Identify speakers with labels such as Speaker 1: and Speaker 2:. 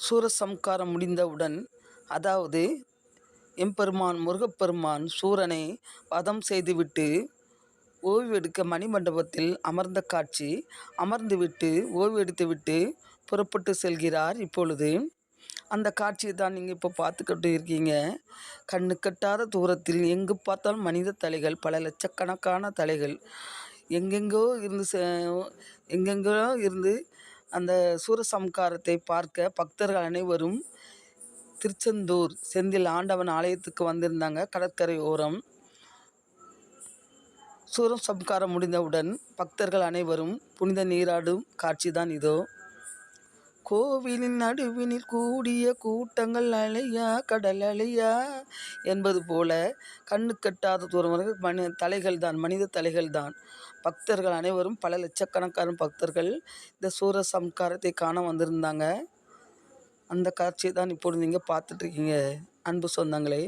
Speaker 1: சூரசம்காரம் முடிந்தவுடன் அதாவது எம்பெருமான் முருகப்பெருமான் சூரனை வதம் செய்துவிட்டு ஓய்வெடுக்க மணிமண்டபத்தில் அமர்ந்த காட்சி அமர்ந்துவிட்டு ஓய்வெடுத்துவிட்டு புறப்பட்டு செல்கிறார் இப்பொழுது. அந்த காட்சியை தான் நீங்கள் இப்போ பார்த்துக்கிட்டு இருக்கீங்க. கண்ணு கட்டாத தூரத்தில் எங்கு பார்த்தாலும் மனித தலைகள் பல லட்சக்கணக்கான தலைகள். எங்கெங்கோ இருந்து செ எங்கெங்கோ இருந்து அந்த சூரசம்காரத்தை பார்க்க பக்தர்கள் அனைவரும் திருச்செந்தூர் செந்தில் ஆண்டவன் ஆலயத்துக்கு வந்திருந்தாங்க கடற்கரை ஓரம். சூரசம்காரம் முடிந்தவுடன் பக்தர்கள் அனைவரும் புனித நீராடும் காட்சி தான் இதோ. கோவிலின் நடுவினில் கூடிய கூட்டங்கள் அலையா கடல் அலையா? என்பது போல கண்ணு கட்டாத தூரம் வரை மனி தலைகள் தான் மனித தலைகள் தான் பக்தர்கள் அனைவரும் பல லட்சக்கணக்கான பக்தர்கள் இந்த சூரசம்காரத்தை காண வந்திருந்தாங்க. அந்த காட்சியை தான் இப்பொழுது நீங்கள் பார்த்துட்ருக்கீங்க அன்பு சொந்தங்களே.